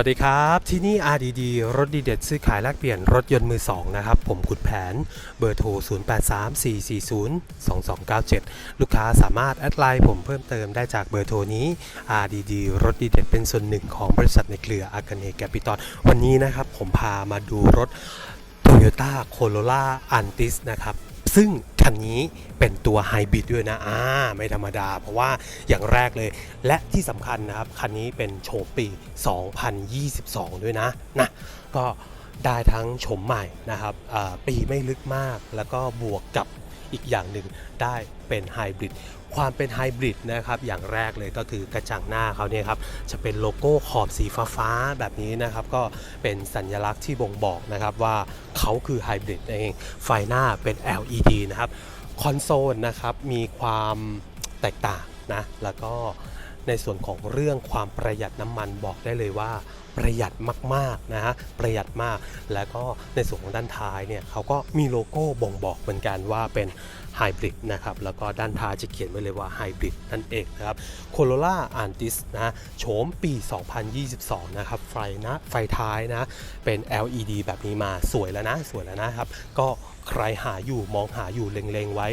วัสดีครับ ที่นี่ RDD รถดีเด็ดซื้อขายแลกเปลี่ยนรถยนต์มือ2นะครับ ผมกุดแผนเบอร์โทร 0834402297 ลูกค้าสามารถแอดไลน์ผมเพิ่มเติมได้จากเบอร์โทรนี้ RDD รถดีเด็ดเป็นส่วนหนึ่งของบริษัทในเครืออากาเนแกปิตอลวันนี้นะครับผมพามาดูรถ Toyota Corolla Altis นะครับ ซึ่งคันนี้เป็นตัวไฮบริดด้วยนะอ่าไม่ธรรมดา เพราะว่าอย่างแรกเลย และที่สำคัญนะครับ คันนี้เป็นโฉมปี 2022 ด้วยนะนะก็ได้ทั้งโฉมใหม่นะครับปีไม่ลึกมากแล้วก็บวกกับ อีกอย่างหนึ่งได้เป็นไฮบริดความเป็นไฮบริดนะครับอย่างแรกเลยก็คือกระจังหน้าเขาเนี่ยครับจะเป็นโลโก้ขอบสีฟ้าๆแบบนี้นะครับก็เป็นสัญลักษณ์ที่บ่งบอกนะครับว่าเขาคือไฮบริดเองไฟหน้าเป็น LED นะครับคอนโซลนะครับมีความแตกต่างนะแล้วก็ ในส่วนของเรื่องความประหยัดน้ำมันบอกได้เลยว่าประหยัดมากๆนะฮะประหยัดมาก แล้วก็ในส่วนของด้านท้ายเนี่ยเขาก็มีโลโก้บ่งบอกเหมือนกันว่าเป็น ไฮบริดนะครับแล้วก็ด้านท้ายจะเขียนไว้เลยว่าไฮบริดนั่นเองนะครับ Corolla Altis นะโฉมปี 2022 นะครับ ไฟนะไฟท้ายนะเป็น LED แบบนี้มาสวยแล้วนะ สวยแล้วนะครับ ก็ใครหาอยู่มองหาอยู่เล็งๆไว้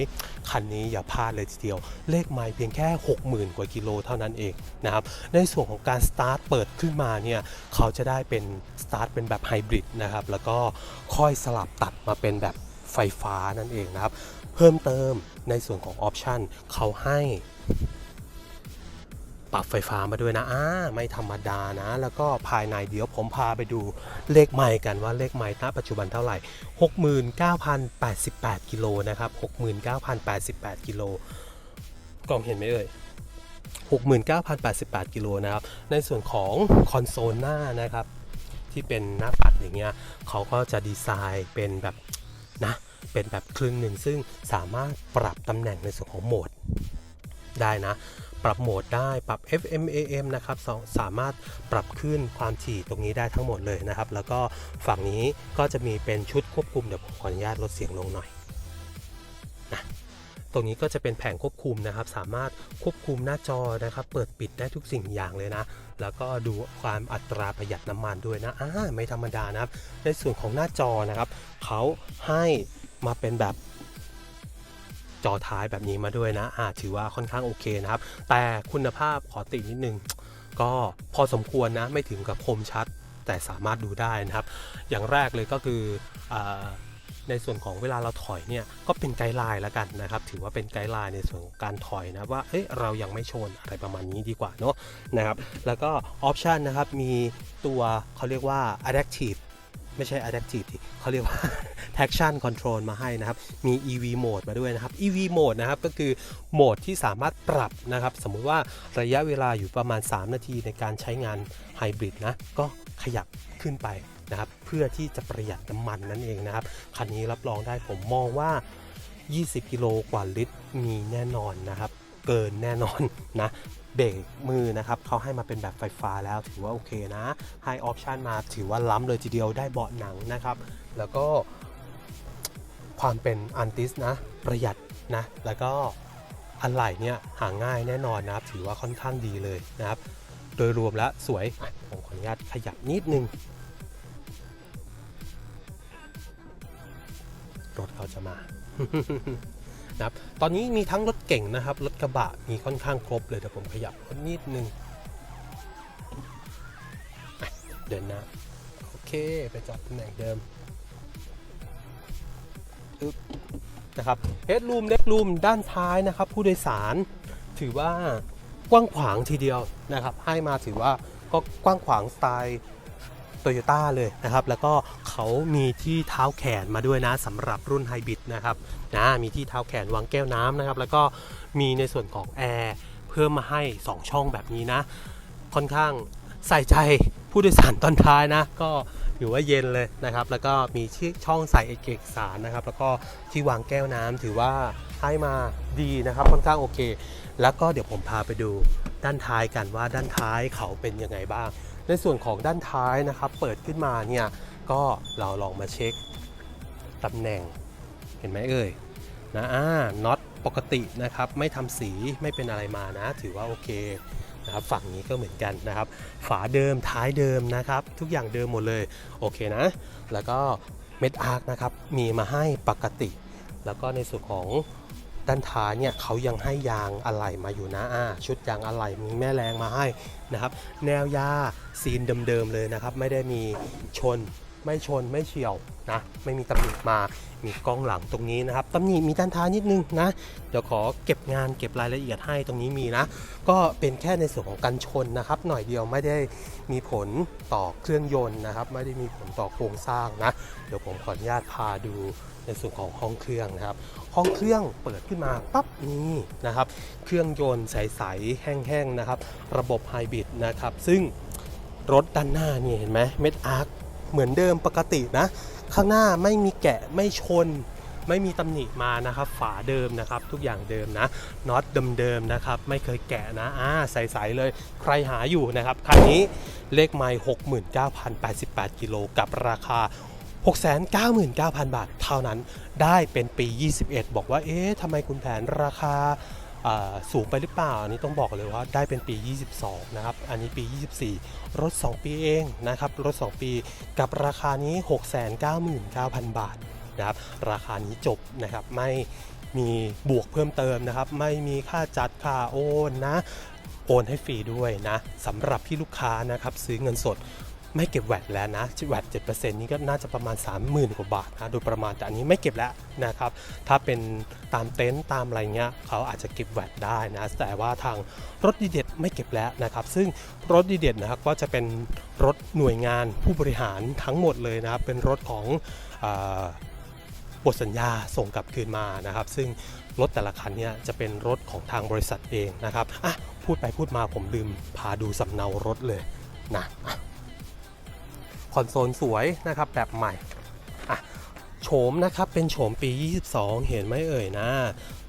คันนี้อย่าพลาดเลยทีเดียว เลขไมล์เพียงแค่ 60,000 กว่ากิโลเท่านั้นเองนะครับ ในส่วนของการสตาร์ทเปิดขึ้นมาเนี่ย เขาจะได้เป็นสตาร์ทเป็นแบบไฮบริดนะครับ แล้วก็ค่อยสลับตัดมาเป็นแบบ ไฟฟ้านั่นเองนะครับ เพิ่มเติมในส่วนของออปชันเขาให้ปรับไฟฟ้ามาด้วยนะอ่าไม่ธรรมดานะ แล้วก็ภายในเดี๋ยวผมพาไปดูเลขไมล์กันว่าเลขไมล์ณปัจจุบันเท่าไหร่ 69,088 กิโลนะครับ 69,088 กิโลกล้องเห็นไหมเอ่ย69,088 กิโลนะครับ ในส่วนของคอนโซลหน้านะครับ ที่เป็นหน้าปัดอย่างเงี้ยเขาก็จะดีไซน์เป็นแบบนะ เป็นแบบครึ่งหนึ่งซึ่งสามารถปรับตำแหน่งในส่วนของโหมดได้นะ ปรับโหมดได้ปรับ FM AM นะครับสาสามารถปรับขึ้นความถี่ตรงนี้ได้ทั้งหมดเลยนะครับ แล้วก็ฝั่งนี้ก็จะมีเป็นชุดควบคุมเดี๋ยวผมขออนุญาตลดเสียงลงหน่อยนะตรงนี้ก็จะเป็นแผงควบคุมนะครับ สามารถควบคุมหน้าจอนะครับ เปิดปิดได้ทุกสิ่งอย่างเลยนะ แล้วก็ดูความอัตราประหยัดน้ำมันด้วยนะอ่าไม่ธรรมดานะครับ ในส่วนของหน้าจอนะครับเขาให้ มาเป็นแบบจอท้ายแบบนี้มาด้วยนะอาถือว่าค่อนข้างโอเคนะครับ แต่คุณภาพขอตินิดนึง ก็พอสมควรนะ ไม่ถึงกับคมชัด แต่สามารถดูได้นะครับ อย่างแรกเลยก็คืออในส่วนของเวลาเราถอยเนี่ยก็เป็นไกด์ไลน์แล้วกันนะครับ ถือว่าเป็นไกด์ไลน์ในส่วนของการถอยนะว่าเอ้ยเรายังไม่ชนอะไรประมาณนี้ดีกว่าเนาะนะครับแล้วก็ออปชันนะครับมีตัวเขาเรียกว่า adaptive ไม่ใช่ adaptive ดิเขาเรียกว่า traction control มาให้นะครับ มี EV mode มาด้วยนะครับ EV mode นะครับก็คือโหมดที่สามารถปรับนะครับ สมมุติว่าระยะเวลาอยู่ประมาณ 3 นาทีในการใช้งานไฮบริดนะ ก็ขยับขึ้นไปนะครับ เพื่อที่จะประหยัดน้ำมันนั่นเองนะครับ คันนี้รับรองได้ผมมองว่า 20 กิโลกว่าลิตรมีแน่นอนนะครับ เกินแน่นอนนะเบรกมือนะครับเขาให้มาเป็นแบบไฟฟ้าแล้วถือว่าโอเคนะ ให้ออปชันมาถือว่าล้ำเลยทีเดียวได้เบาะหนังนะครับ แล้วก็ ความเป็นอันติสนะ ประหยัดนะ แล้วก็อะไหล่เนี่ยหาง่ายแน่นอนนะครับ ถือว่าค่อนข้างดีเลยนะครับ โดยรวมแล้วสวยผมขออนุญาตขยับนิดนึง รถเขาจะมานะครับตอนนี้มีทั้งรถเก่งนะครับ รถกระบะมีค่อนข้างครบเลยเดี๋ยวผมขยับนิดนึงเดินหน้าโอเค ไปจับตำแหน่งเดิม นะครับเฮดรูมเล็กรูมด้านท้ายนะครับ ผู้โดยสารถือว่ากว้างขวางทีเดียวนะครับ ให้มาถือว่าก็กว้างขวางสไตล์โตโยต้าเลยนะครับ แล้วก็เขามีที่เท้าแขนมาด้วยนะสำหรับรุ่นไฮบริดนะครับนะมีที่เท้าแขนวางแก้วน้ำนะครับ แล้วก็มีในส่วนของแอร์เพิ่มมาให้ 2 ช่องแบบนี้นะ ค่อนข้างใส่ใจผู้โดยสารตอนท้ายนะ ก็ ถือว่าเย็นเลยนะครับ แล้วก็มีช่องใส่เอกสารนะครับ แล้วก็ที่วางแก้วน้ำถือว่าให้มาดีนะครับค่อนข้างโอเค แล้วก็เดี๋ยวผมพาไปดูด้านท้ายกันว่าด้านท้ายเขาเป็นยังไงบ้าง ในส่วนของด้านท้ายนะครับ เปิดขึ้นมาเนี่ยก็เราลองมาเช็คตำแหน่งเห็นไหมเอ่ยนะอ่าน็อตปกตินะครับ ไม่ทำสีไม่เป็นอะไรมานะ ถือว่าโอเค นะครับฝั่งนี้ก็เหมือนกันนะครับ ฝาเดิมท้ายเดิมนะครับ ทุกอย่างเดิมหมดเลยโอเคนะ แล้วก็เม็ดอาร์คนะครับมีมาให้ปกติ แล้วก็ในส่วนของด้านท้ายเนี่ยเขายังให้ยางอะไหล่มาอยู่นะอ่าชุดยางอะไหล่มีแม่แรงมาให้นะครับ แนวยาซีนเดิมๆเลยนะครับ ไม่ได้มีชน ไม่ชนไม่เฉียวนะไม่มีตำหนิมามีกล้องหลังตรงนี้นะครับตำหนิมีด้านท้ายนิดนึงนะ เดี๋ยวขอเก็บงานเก็บรายละเอียดให้ตรงนี้มีนะ ก็เป็นแค่ในส่วนของกันชนนะครับ หน่อยเดียวไม่ได้มีผลต่อเครื่องยนต์นะครับ ไม่ได้มีผลต่อโครงสร้างนะ เดี๋ยวผมขออนุญาตพาดูในส่วนของห้องเครื่องนะครับห้องเครื่องเปิดขึ้นมาปั๊บนี่นะครับ เครื่องยนต์ใสๆแห้งๆนะครับ ระบบไฮบริดนะครับ ซึ่งรถด้านหน้านี่เห็นไหมเม็ดอาร์ค เหมือนเดิมปกตินะ ข้างหน้าไม่มีแกะไม่ชน ไม่มีตำหนิมานะครับ ฝาเดิมนะครับ ทุกอย่างเดิมนะน็อตเดิมๆนะครับ ไม่เคยแกะนะอ่าใสๆเลย ใครหาอยู่นะครับคันนี้เลขไมล์69,088 กิโลกับราคา699,000 บาท เท่านั้นได้เป็นปี 21 บอกว่า เอ๊ะทำไมคุณแผนราคาอ่า สูงไปหรือเปล่าอันนี้ต้องบอกเลยว่าได้เป็นปี 22 นะครับ อันนี้ปี 24 รถ 2 ปีเองนะครับ รถ 2 ปีกับราคานี้ 699,000 บาทนะครับ ราคานี้จบนะครับ ไม่มีบวกเพิ่มเติมนะครับ ไม่มีค่าจัดค่าโอนนะ โอนให้ฟรีด้วยนะสำหรับพี่ลูกค้านะครับ ซื้อเงินสด ไม่เก็บแวตแล้วนะแวต7%นี้ก็น่าจะประมาณ 30,000 กว่าบาทนะโดยประมาณแต่อันนี้ไม่เก็บแล้วนะครับ ถ้าเป็นตามเต็นท์ตามอะไรเงี้ยเขาอาจจะเก็บแวตได้นะ แต่ว่าทางรถดีเด็ดไม่เก็บแล้วนะครับ ซึ่งรถดีเด็ดนะครับก็จะเป็นรถหน่วยงานผู้บริหารทั้งหมดเลยนะครับ เป็นรถของอบทสัญญาส่งกลับคืนมานะครับ ซึ่งรถแต่ละคันเนี่ยจะเป็นรถของทางบริษัทเองนะครับอะพูดไปพูดมาผมลืมพาดูสำเนารถเลยนะะ คอนโซลสวยนะครับแบบใหม่อะโฉมนะครับเป็นโฉมปี 22 เห็นไหมเอ่ยนะ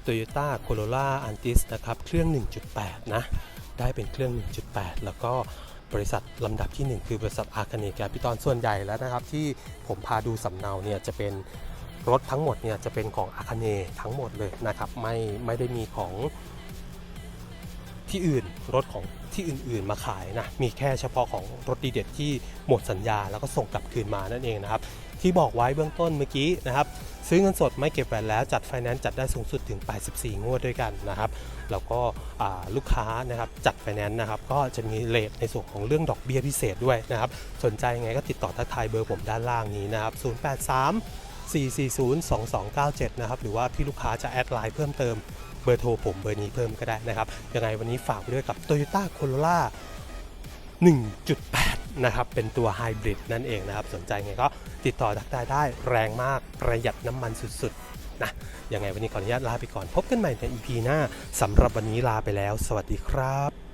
Toyota Corolla Altis นะครับเครื่อง 1.8 นะ ได้เป็นเครื่อง 1.8 แล้วก็บริษัทลำดับที่ 1 คือบริษัทอาคาเนแกปิตอนส่วนใหญ่แล้วนะครับ ที่ผมพาดูสำเนาเนี่ยจะเป็นรถทั้งหมดเนี่ยจะเป็นของอาคาเนทั้งหมดเลยนะครับ ไม่ไม่ได้มีของ ที่อื่นรถของที่อื่นๆมาขายนะมีแค่เฉพาะของรถดีเด็ดที่หมดสัญญาแล้วก็ส่งกลับคืนมานั่นเองนะครับที่บอกไว้เบื้องต้นเมื่อกี้นะครับซื้อเงินสดไม่เก็บแหวนแล้วจัดไฟแนนซ์จัดได้สูงสุดถึง 84 งวดด้วยกันนะครับแล้วก็ลูกค้านะครับจัดไฟแนนซ์นะครับก็จะมีเลทในส่วนของเรื่องดอกเบี้ยพิเศษด้วยนะครับสนใจยังไงก็ติดต่อทักทายเบอร์ผมด้านล่างนี้นะครับ 083 440 2297 นะครับหรือว่าพี่ลูกค้าจะแอดไลน์เพิ่มเติม บอร์โทรผมเบอร์นี้เพิ่มก็ได้นะครับ ยังไงวันนี้ฝากไปด้วยกับ Toyota Corolla 1.8 นะครับ เป็นตัวไฮบริดนั่นเองนะครับ สนใจไงก็ติดต่อทักทายได้แรงมากประหยัดน้ำมันสุดๆนะยังไงวันนี้ขออนุญาตลาไปก่อนพบกันใหม่ใน EP หน้าสำหรับวันนี้ลาไปแล้ว สวัสดีครับ